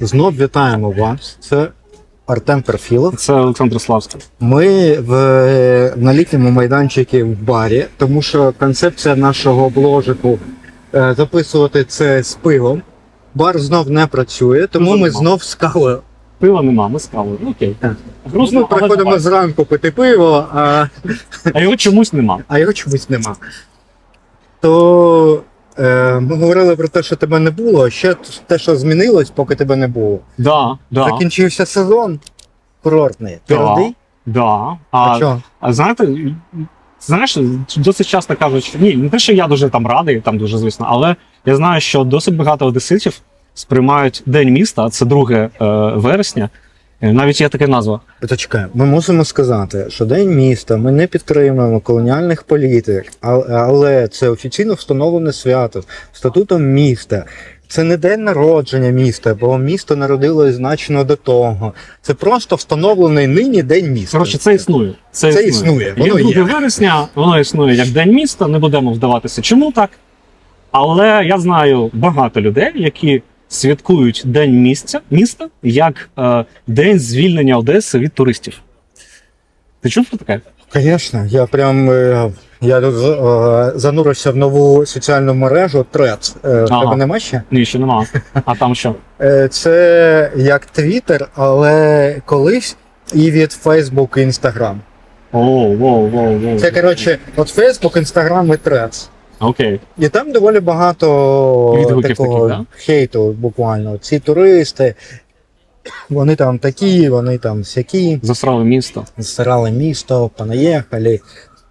Знов вітаємо вас. Це Артем Перфілов. Це Олександр Славський. Ми в, на літньому майданчику в барі, тому що концепція нашого бложику е, записувати це з пивом. Бар знов не працює, тому ми знов з кавою. Пива нема, ми з кавою. Ну, Окей. Так. Грустно, Ми приходимо давай. зранку пити пиво, а, А його чомусь нема. а його чомусь нема. То е, ми говорили про те, що тебе не було, а ще те, що змінилось, поки тебе не було. Да, да, Закінчився сезон курортний. Ти Да. радий? да. А, А, що? а знаєте, знаєш, досить часто кажуть, що ні, не те, що я дуже там радий, там дуже звісно, але я знаю, що досить багато одеситів сприймають День міста, це 2 е, вересня. Е, Навіть є така назва. Почекай, ми мусимо сказати, що День міста ми не підтримуємо колоніальних політик, але це офіційно встановлене свято статутом міста. Це не день народження міста, бо місто народилось значно до того. Це просто встановлений нині день міста. Коротше, це існує. Це, Це існує, воно є 2 є. вересня, воно існує як День міста, не будемо вдаватися, чому так. Але я знаю багато людей, які святкують День місця, міста як е, День звільнення Одеси від туристів. Ти чув про таке? Звісно, я прям е, я е, занурився в нову соціальну мережу Threads. Е, в Ага. Тебе нема ще? Ні, ще нема. А там що? Е, Це як Twitter, але колись і від Facebook і Instagram. О, воу, воу, воу. Це коротше, от Facebook, Instagram і Threads. Окей. І там доволі багато Відгуків такого таких, хейту, буквально. Ці туристи, вони там такі, вони там сякі, Засрали місто. зсирали місто, понаїхали.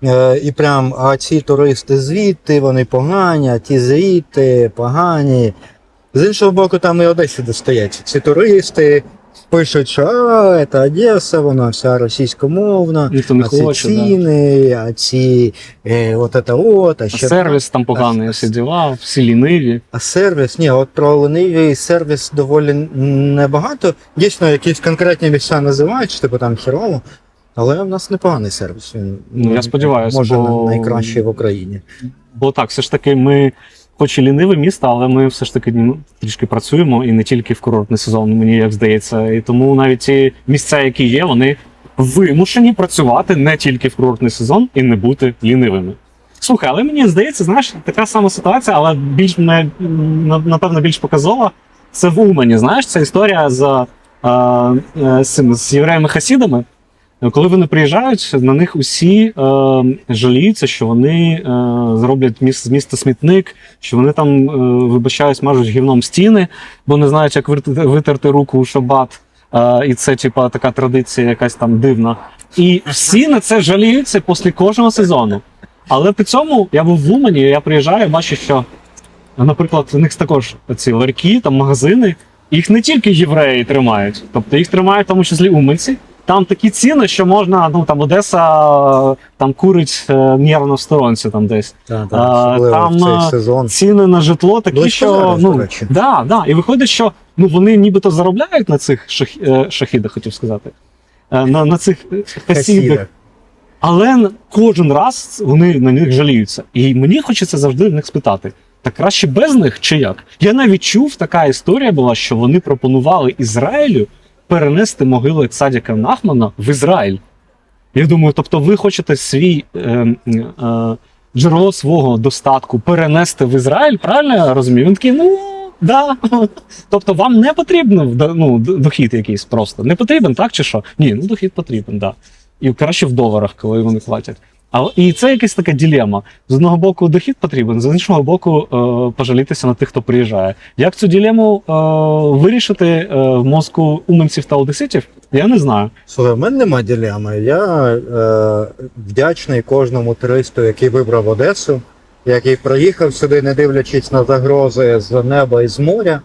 Е, і прям, а ці туристи звідти, вони погані, а ті звідти погані. З іншого боку, там і Одесі достається. Ці туристи пишуть, що а, це Одеса, вона вся російськомовна. Ніхто не а ці хоче. Ціни, а ці е, от це от, а А сервіс там поганий, а- всі діла, всі ліниві. а сервіс, ні, от про ленивий сервіс доволі небагато. Дійсно, якісь конкретні місця називають, типу там хірово, але в нас непоганий сервіс. Він Ну, я сподіваюся, може бо- найкращий в Україні. Бо так, все ж таки, ми, хоч і ліниве місто, але ми все ж таки ну, трішки працюємо і не тільки в курортний сезон, мені як здається. І тому навіть ті місця, які є, вони вимушені працювати не тільки в курортний сезон і не бути лінивими. Слухай, але мені здається, знаєш, така сама ситуація, але більш не, напевно більш показова. Це в Умані. Знаєш, це історія з, е, з, з євреями-хасідами. Коли вони приїжджають, на них усі е, жаліються, що вони е, зроблять міс, з міста смітник, що вони там, е, вибачаюсь, мажуть гівном стіни, бо не знають, як витерти, руку у шабат. Е, і це, типа, така традиція якась там дивна. І всі на це жаліються після кожного сезону. Але при цьому я був в Умані, я приїжджаю, бачу, що, наприклад, у них також ці ларьки, там магазини, їх не тільки євреї тримають, тобто їх тримають в тому числі умельці. Там такі ціни, що можна, ну там Одеса е, там курить е, нервно в сторонці там десь. Так, А, там, в цей сезон. Ціни на житло такі, Близько що зараз, ну, да, да. І виходить, що ну вони нібито заробляють на цих шах, е, шахідах, хотів сказати. Е, На, на цих е, хасідах. Але кожен раз вони на них жаліються. І мені хочеться завжди в них спитати: так краще без них чи як? Я навіть чув, така історія була, що вони пропонували Ізраїлю перенести могили Цадіка Нахмана в Ізраїль. Я думаю, тобто ви хочете свій е, е, джерело свого достатку перенести в Ізраїль, правильно я розумію? Він такий, ну. Да. Тобто вам не потрібен ну, дохід якийсь просто. Не потрібен, так чи що? Ні, ну дохід потрібен, так. Да. І краще в доларах, коли вони платять. А, і це якась така ділема. З одного боку дохід потрібен, з іншого боку, е, пожалітися на тих, хто приїжджає. Як цю ділему е, вирішити е, в мозку умельців та одеситів, я не знаю. Слухай, в мене нема дилеми. Я е, вдячний кожному туристу, який вибрав Одесу, який приїхав сюди, не дивлячись на загрози з неба і з моря.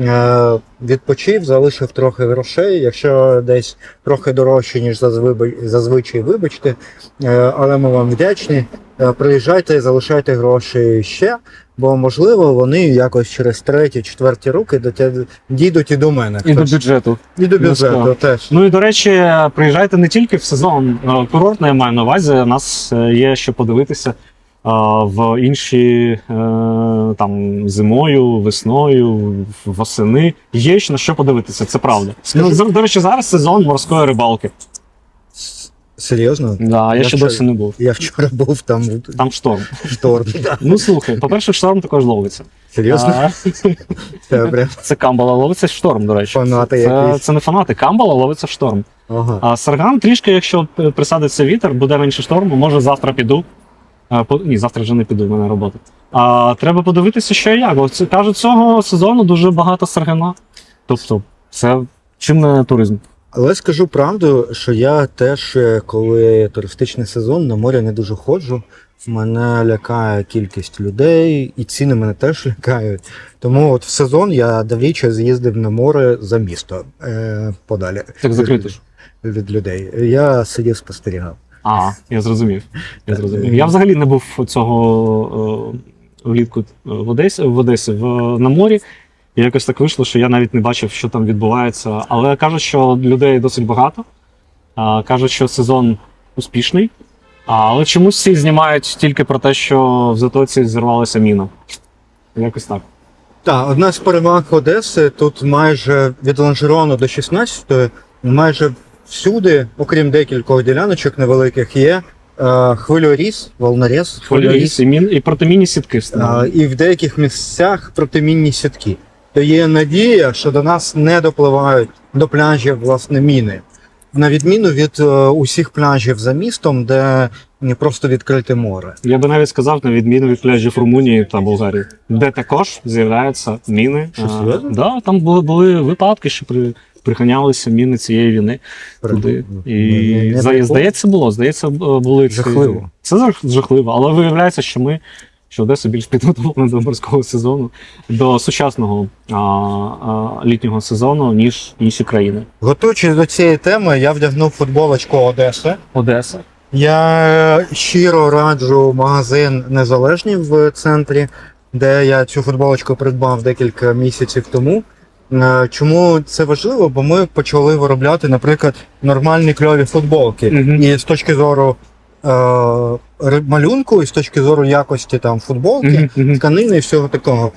Е, відпочив, залишив трохи грошей, якщо десь трохи дорожче, ніж зазвичай, вибачте. Е, але ми вам вдячні. Е, приїжджайте, залишайте гроші ще, бо можливо вони якось через треті, четверті роки дійдуть і до мене. І до бюджету. і до бюджету Обов'язково. теж. Ну і до речі, приїжджайте не тільки в сезон курортний, я маю на увазі. У нас є що подивитися в інші е, там зимою, весною, восени. Є ще на що подивитися, це правда. Скажи- Ну, до речі, зараз сезон морської рибалки. Серйозно? Да, я, Я ще вчора- досі не був. Я вчора був там Там шторм. шторм. Да. Ну слухай, по-перше, шторм також ловиться. Серйозно? А, Це прям це камбала ловиться шторм, до речі. фанати Це, якісь. це не фанати, камбала ловиться шторм. Ага. А сарган трішки, якщо присадиться вітер, буде менше шторму, може завтра піду. По- ні, завтра вже не піду, в мене робота. А треба подивитися, що і як. Бо це кажуть, цього сезону дуже багато саргана. Тобто, це чим не туризм. Але скажу правду, що я теж, е, коли туристичний сезон на море не дуже ходжу. Мене лякає кількість людей, і ціни мене теж лякають. Тому от в сезон я давіче з'їздив на море за місто е, подалі Так закрито ж. від людей. Я сидів спостерігав. А, я зрозумів. Я зрозумів. Я взагалі не був цього е, влітку е, в Одесі, в Одесі в, на морі. І якось так вийшло, що я навіть не бачив, що там відбувається. Але кажуть, що людей досить багато. А, кажуть, що сезон успішний. Але чомусь всі знімають тільки про те, що в затоці зірвалася міна. Якось так. Так, одна з переваг Одеси тут майже від Ланжерону до 16 майже всюди, окрім декількох діляночок невеликих, є е, хвильоріз, волноріз, Фоліоріс і, мін, і протимінні сітки встановлені. Е, і в деяких місцях протимінні сітки. То є надія, що до нас не допливають до пляжів власне міни. На відміну від е, усіх пляжів за містом, де не просто відкрите море. Я би навіть сказав, на відміну від пляжів Румунії та Болгарії, де також з'являються міни. Що, А, серйозно? да, там були, були випадки, що при, приганялися міни цієї війни туди. І Не- не здається, було. Здається, б- були ці- Жахливо. Це жахливо, але виявляється, що ми. Що Одеса більш підготовлена до морського сезону, до сучасного а, а, літнього сезону, ніж інші країни. Готуючись до цієї теми, я вдягнув футболочку Одеси. Одеса. Я щиро раджу магазин Незалежні в центрі, де я цю футболочку придбав декілька місяців тому. Е, Чому це важливо? Бо ми почали виробляти, наприклад, нормальні кльові футболки. Мгм. І з точки зору е, малюнку, і з точки зору якості там футболки, Мгм, мгм. тканини і всього такого.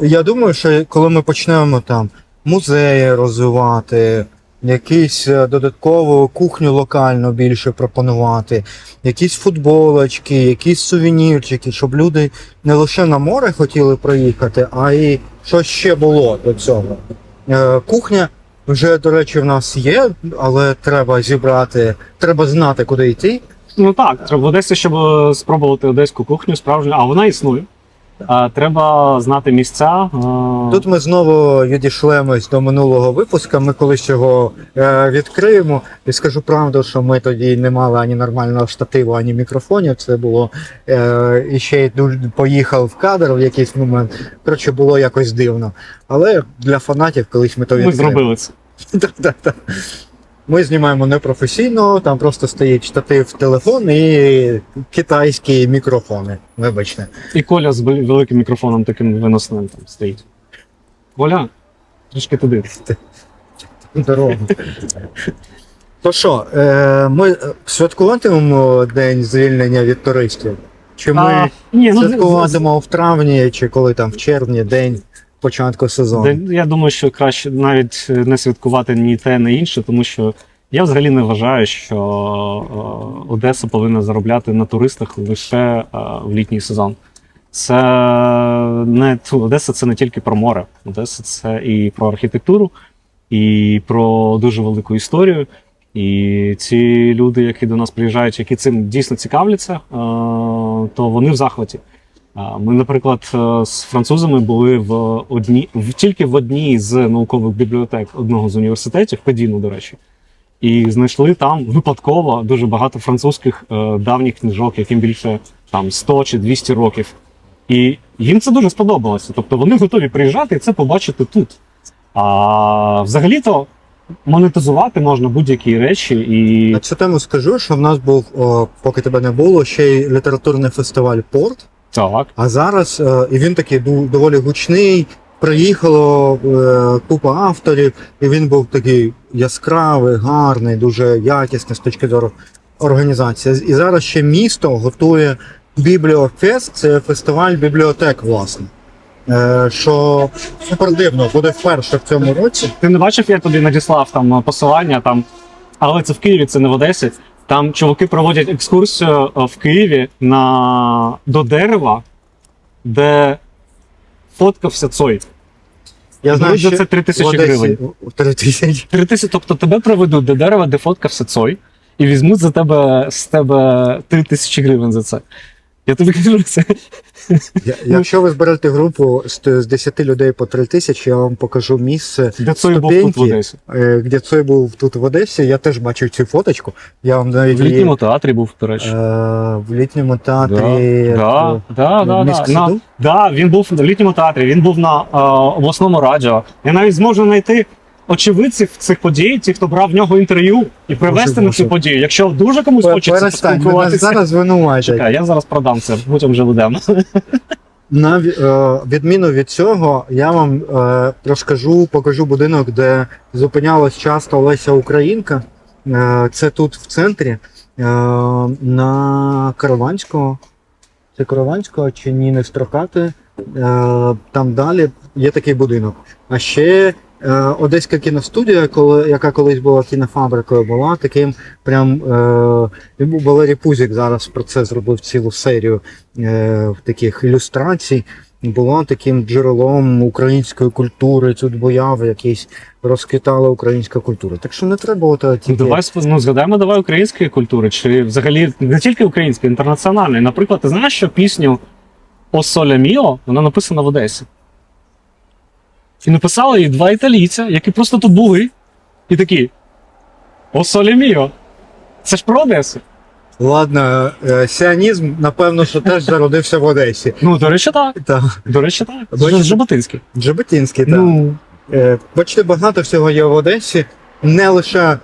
Я думаю, що коли ми почнемо там музеї розвивати, якісь е, додаткову кухню локально більше пропонувати, якісь футболочки, якісь сувенірчики, щоб люди не лише на море хотіли проїхати, а й що ще було до цього. Е, Кухня вже, до речі, в нас є, але треба зібрати, треба знати, куди йти. Ну так, треба в Одесі, щоб е, спробувати одеську кухню справжню, а вона існує. А, треба знати місця. е, Тут ми знову відійшлемось до минулого випуска. Ми колись його е, відкриємо. І скажу правду, що ми тоді не мали ані нормального штативу, ані мікрофонів. Це було е, і ще й поїхав в кадр в якийсь момент. Коротше, було якось дивно. Але для фанатів колись ми то Ми зробили це. Ми знімаємо непрофесійно, там просто стоїть штатив телефон і китайські мікрофони. Вибачте. І Коля з великим мікрофоном таким виносним там стоїть. Коля, трішки туди. дорогу. То що, е, ми святкуватимемо день звільнення від туристів? Чи ми А, ні, ну, в травні, чи коли там в червні, день початку сезону? Я думаю, що краще навіть не святкувати ні те, ні інше, тому що я взагалі не вважаю, що е, Одеса повинна заробляти на туристах лише е, в літній сезон. Це не Одеса це не тільки про море. Одеса це і про архітектуру, і про дуже велику історію. І ці люди, які до нас приїжджають, які цим дійсно цікавляться, е, то вони в захваті. Ми, наприклад, е, з французами були в одній в тільки в одній з наукових бібліотек одного з університетів, Педіну, до речі, і знайшли там випадково дуже багато французьких е, давніх книжок, яким більше там 100 чи 200 років. І їм це дуже сподобалося. Тобто вони готові приїжджати і це побачити тут. А взагалі-то монетизувати можна будь-які речі і На цю тему скажу, що в нас був, о, поки тебе не було, ще й літературний фестиваль Порт. Так. А зараз е, і він такий доволі гучний. Приїхало е, купа авторів, і він був такий яскравий, гарний, дуже якісний з точки зору організації. І зараз ще місто готує Бібліофест це фестиваль бібліотек, власне. Е, що супер дивно, буде вперше в цьому році. Ти не бачив, я тобі надіслав там посилання там, але це в Києві, це не в Одесі. Там чуваки проводять екскурсію е, в Києві на до дерева, де фоткався Цой. Я знаю, що це 3 тисячі гривень. Три тисячі. 3 тисячі, тобто тебе проведуть до дерева, де фоткався Цой, і візьмуть за тебе з тебе три тисячі гривень за це. Я тобі кажу, це Я- Якщо ви зберете групу з, з 10 людей по 3 тисячі, я вам покажу місце, де Цой був тут в Ступеньки. Одесі. е, де цей був тут в Одесі. Я теж бачив цю фоточку. Я вам навіть В її, літньому театрі був, до е, речі. в літньому театрі. Да, е, да, да, да, на, да, він був в літньому театрі, він був на е, обласному радіо. Я навіть зможу знайти очевидців цих подій, ті, хто брав в нього інтерв'ю, і привезти на цю подію. Якщо дуже комусь хочеться Перестань, поспілкуватися. зараз. Чекай, я зараз продам це, потім вже ведемо. На ві- е, відміну від цього, я вам е, розкажу, покажу будинок, де зупинялась часто Леся Українка. Е, це тут в центрі, е, на Караванського. Це Караванського чи ні, не Строкати. Там далі є такий будинок. А ще Одеська кіностудія, яка колись була кінофабрикою, була таким прям. Е, Валерій Пузік зараз про це зробив цілу серію е, таких ілюстрацій. Була таким джерелом української культури. Тут бояв якийсь розквітала українська культура. Так що не треба от тільки... Давай ну, згадаємо давай української культури, чи взагалі не тільки української, інтернаціональної. Наприклад, ти знаєш, що пісню «О Соле Міо вона написана в Одесі. І написали її два італійця, які просто тут були, і такі. О Соле Міо. Це ж про Одесу. Ладно, е, сіонізм, напевно, що теж зародився в Одесі. Ну, до речі, так. Так. До речі, так. Це Жаботинський. Джаботинський, так. Ну, Е, Бачите, багато всього є в Одесі, не лише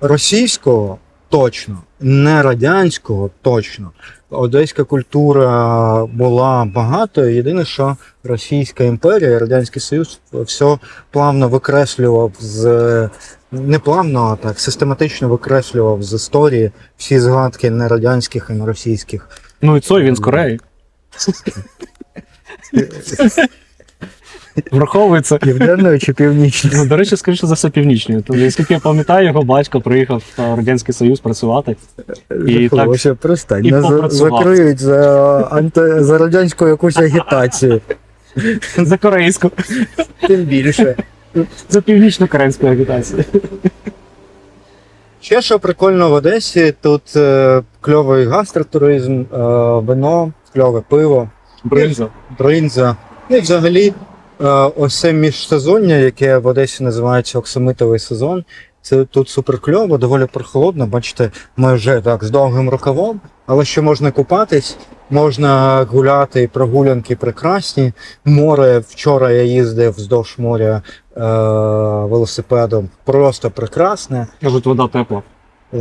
російського, точно, не радянського, точно. Одеська культура була багато. Єдине, що Російська імперія, Радянський Союз все плавно викреслював з не плавно, а так систематично викреслював з історії всі згадки не радянських і не російських. ну і Цой він з Кореї. Враховується. Південної чи північної? Ну, до речі, скоріше за все, північною. Тобто, наскільки я пам'ятаю, його батько приїхав в Радянський Союз працювати. І так- Ось, перестань. і Нас за- попрацював. закриють за, анти... за радянську якусь агітацію. За корейську, Тим більше. за північно-корейську агітацію. Ще що прикольно в Одесі, тут е, кльовий гастротуризм, е, вино, кльове пиво, Бринза. бринза. Ну і взагалі ось це міжсезоння, яке в Одесі називається оксамитовий сезон. Це тут супер кльово, доволі прохолодно. Бачите, ми вже так з довгим рукавом, але ще можна купатись, можна гуляти, і прогулянки прекрасні. Море вчора я їздив вздовж моря е, велосипедом. Просто прекрасне. Кажуть, вода тепла. Е,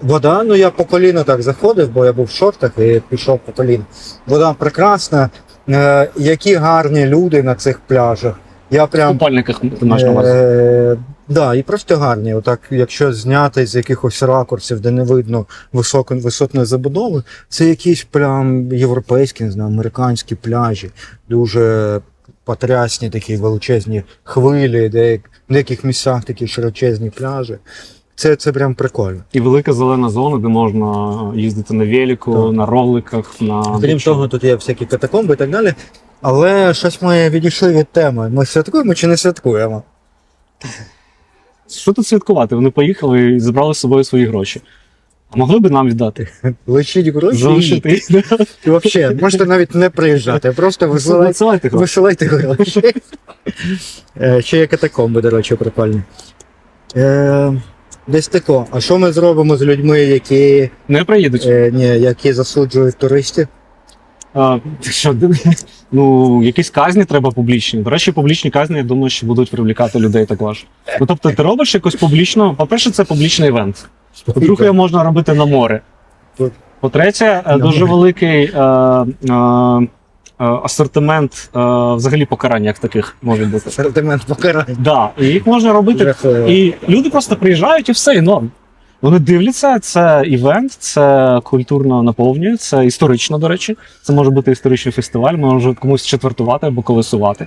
Вода, ну я по коліна так заходив, бо я був в шортах і пішов по коліна. Вода прекрасна. Е, які гарні люди на цих пляжах. Я В прям. купальниках ти маєш на увазі. Е, да, і просто гарні. Отак, якщо зняти з якихось ракурсів, де не видно високо, висотної забудови, це якісь прям європейські, не знаю, американські пляжі, дуже потрясні такі величезні хвилі, де в деяких місцях такі широчезні пляжі. Це, це прям прикольно. І велика зелена зона, де можна їздити на велику, Так. на роликах, на. Крім того, тут є всякі катакомби і так далі. Але щось ми відійшли від теми. Ми святкуємо чи не святкуємо? Що тут святкувати? Вони поїхали і забрали з собою свої гроші. А могли б нам віддати? Лишіть гроші. Залишити. І взагалі, можете навіть не приїжджати, просто висилайте, Висилайте гроші. висилайте гроші. Е, Ще є катакомби, до речі, прикольні. Е, Десь тако. А що ми зробимо з людьми, які, Не приїдуть. е, ні, які засуджують туристів? А, що, ну, якісь казні треба публічні. До речі, публічні казні, я думаю, що будуть привлікати людей також. Ну, тобто, ти робиш якусь публічну. По-перше, це публічний івент. По-друге, його можна робити на море. По-третє, е, дуже великий е, е, асортимент е, взагалі покарань як таких може бути. Асортимент покарань. Да, і їх можна робити. Жахливо. І люди просто приїжджають і все, і норм. Вони дивляться, це івент, це культурно наповнює, це історично, до речі. Це може бути історичний фестиваль, може комусь четвертувати або колесувати.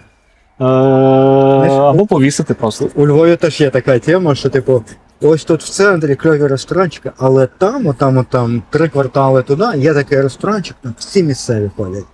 Е, або повісити просто. У Львові теж є така тема, що типу, ось тут в центрі кльові ресторанчики, але там, отам, отам, три квартали туди, є такий ресторанчик, там всі місцеві ходять.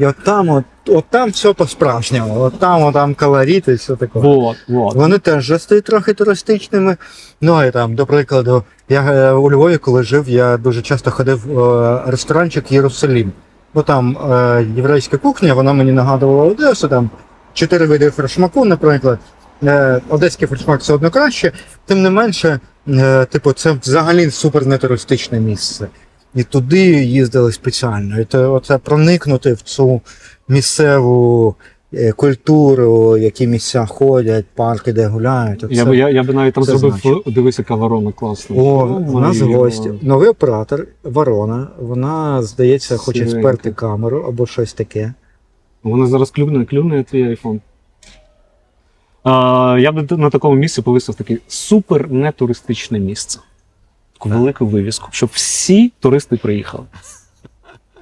І от там, от, от там все по-справжньому, от там, от там колорит і все таке. Вот, вот. Вони теж вже стають трохи туристичними. Ну і там, до прикладу, я е, у Львові, коли жив, я дуже часто ходив в е, ресторанчик Єрусалім. Бо там е, єврейська кухня, вона мені нагадувала Одесу, там чотири види фершмаку, наприклад. Е, одеський фершмак все одно краще. Тим не менше, е, типу, це взагалі супер нетуристичне місце. І туди їздили спеціально. І оце проникнути в цю місцеву е, культуру, які місця ходять, парки, де гуляють. Я, оце- би, я, я би навіть там зробив, значить. дивись, яка ворона класна. О, у нас гості. Новий оператор, Ворона. Вона, здається, хоче Сіренька. сперти камеру або щось таке. Вона зараз клюне, клюне твій айфон. Я би на такому місці повісив таке супер нетуристичне місце. Таку велику вивіску, щоб всі туристи приїхали.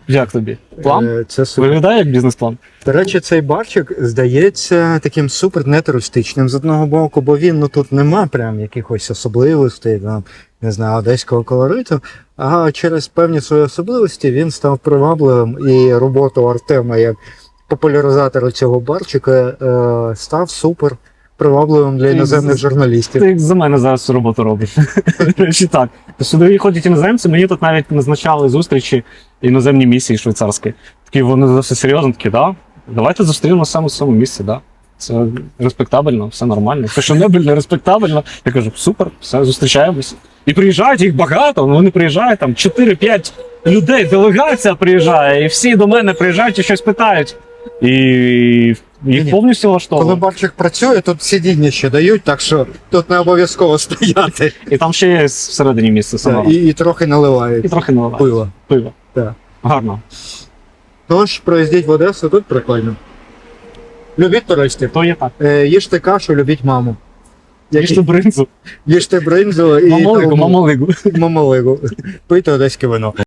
Як тобі? План? Е, Це супер. Виглядає як бізнес-план? До речі, цей барчик здається таким супер нетуристичним з одного боку, бо він ну тут нема прям якихось особливостей, там, не знаю, одеського колориту. А через певні свої особливості він став привабливим і роботу Артема як популяризатора цього барчика е, став супер привабливим для іноземних журналістів. Ти за мене зараз роботу робиш. Чи так? Сюди ходять іноземці, мені тут навіть назначали зустрічі іноземні місії швейцарські. Такі вони досить серйозно, такі, да, давайте зустрінемося саме в цьому місці, да. Це респектабельно, все нормально. Фешенебельно, респектабельно. Я кажу, супер, все, зустрічаємось. І приїжджають їх багато, ну, вони приїжджають там 4-5 людей, делегація приїжджає, і всі до мене приїжджають і щось питають. І їх Ні. повністю Коли влаштовує. барчик працює, тут сидіння ще дають, так що тут не обов'язково стояти. І там ще є всередині місце саме. І, і трохи наливають І трохи наливають. пиво. Пиво. Так. Гарно. Тож проїздіть в Одесу, тут прикольно. Любіть туристів. То є так. Е, їжте кашу, любіть маму. Їжте бринзу. Їжте бринзу і Мамолигу, тому- мамолигу. Пийте одеське вино.